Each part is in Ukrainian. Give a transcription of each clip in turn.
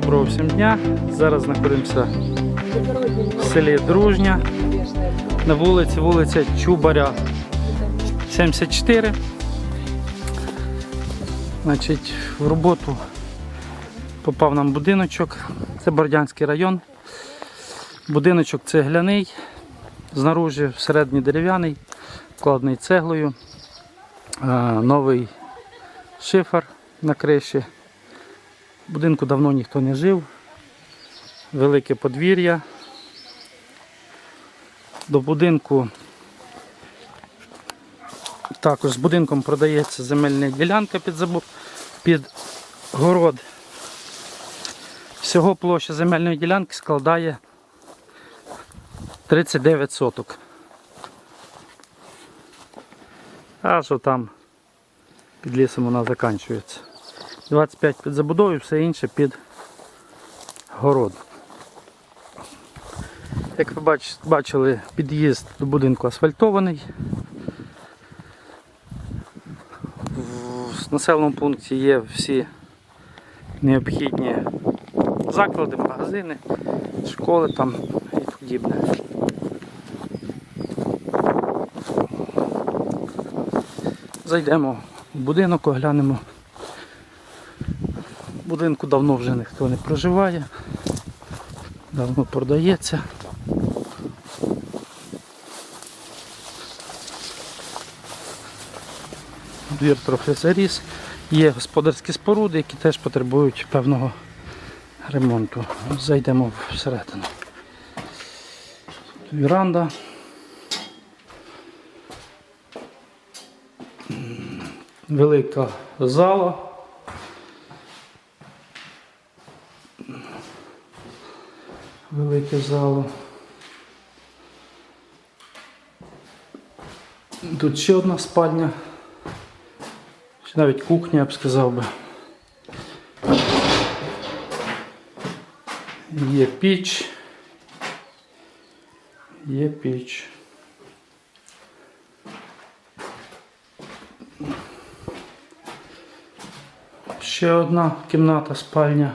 Доброго всім дня. Зараз знаходимося в селі Дружня на вулиці, вулиця Чубаря 74. Значить, в роботу попав нам будиночок. Це Бордянський район. Будиночок цегляний, знаружі всередині дерев'яний, вкладений цеглою, новий шифер на криші. В будинку давно ніхто не жив. Велике подвір'я. До будинку також з будинком продається земельна ділянка під, забу... під город. Всього площа земельної ділянки складає 39 соток. А що там під лісом вона закінчується. 25 під забудовою, все інше під город. Як ви бач- бачили, під'їзд до будинку асфальтований. В населеному пункті є всі необхідні заклади, магазини, школи там і подібне. Зайдемо в будинок, оглянемо. Будинку давно вже ніхто не проживає, давно продається. Двір трохи заріс. Є господарські споруди, які теж потребують певного ремонту. Зайдемо всередину. Віранда. Велика зала. Велике зало. Тут ще одна спальня. Чи навіть кухня, я б сказав би. Є піч. Є піч. Ще одна кімната, спальня.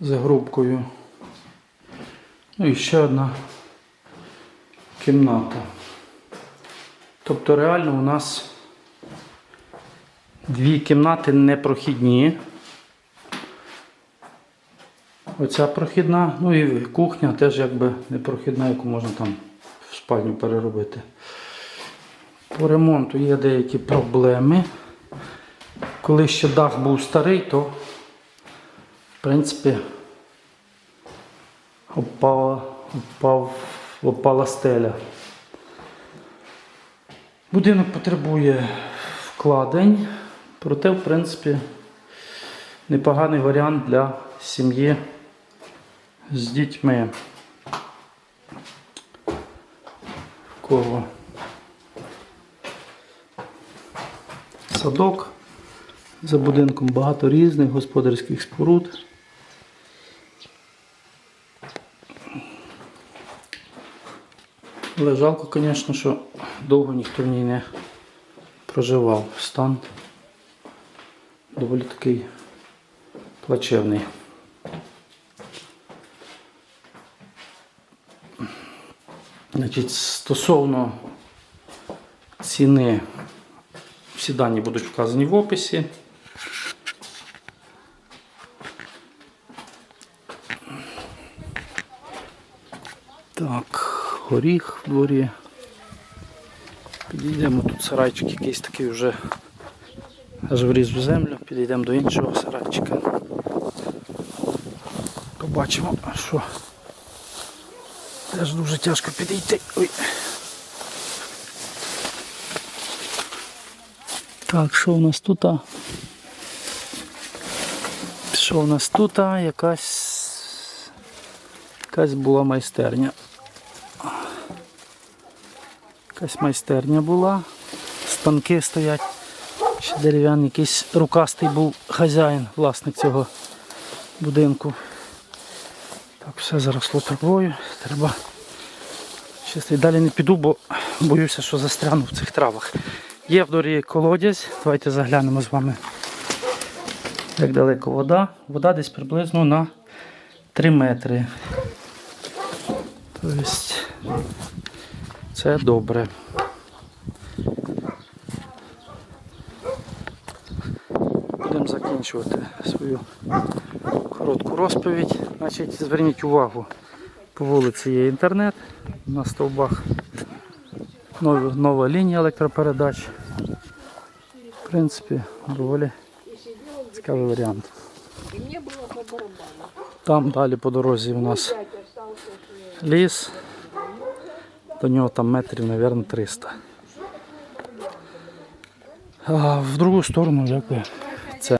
За грубкою. Ну і ще одна кімната. Тобто реально у нас дві кімнати непрохідні. Оця прохідна, ну і кухня теж якби непрохідна, яку можна там в спальню переробити. По ремонту є деякі проблеми. Коли ще дах був старий, то принципі опала, опав, опала стеля. Будинок потребує вкладень, проте, в принципі, непоганий варіант для сім'ї з дітьми. В кого садок. За будинком багато різних господарських споруд. Але жалко, звісно, що довго ніхто в ній не проживав. Стан доволі такий плачевний. Значить, стосовно ціни, всі дані будуть вказані в описі. Так, горіх в дворі. Підійдемо тут сарайчик якийсь такий вже аж вріз в землю, підійдемо до іншого сарайчика. Побачимо, а що. Теж дуже тяжко підійти. Ой. Так, що у нас тут? Що у нас тут? Якась якась була майстерня. Якась майстерня була. Станки стоять. Ще дерев'яний, якийсь рукастий був хазяїн, власник цього будинку. Так, все заросло травою. Треба. Я далі не піду, бо боюся, що застряну в цих травах. Є в дворі колодязь. Давайте заглянемо з вами Як далеко вода? Вода десь приблизно на 3 метри. Тобто це добре. Будемо закінчувати свою коротку розповідь. Значить, зверніть увагу, по вулиці є інтернет, на стовбах нова, лінія електропередач. В принципі, доволі цікавий варіант. Там далі по дорозі у нас ліс. До нього там метрів, мабуть, 300. А в другу сторону, якби це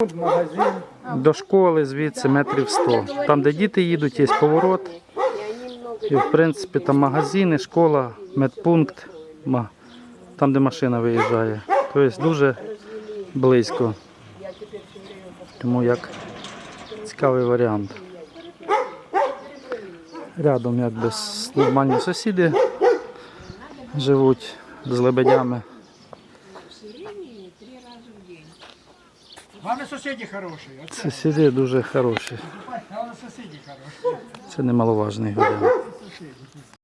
до школи звідси метрів 100. Там, де діти їдуть, є поворот. І в принципі там магазини, школа, медпункт, там, де машина виїжджає. Тобто дуже близько. Тому як цікавий варіант. Рядом якби нормальні сусіди живуть з лебедями. Главное, соседи хороші. Сусіди дуже хороші. Це немаловажний варіант.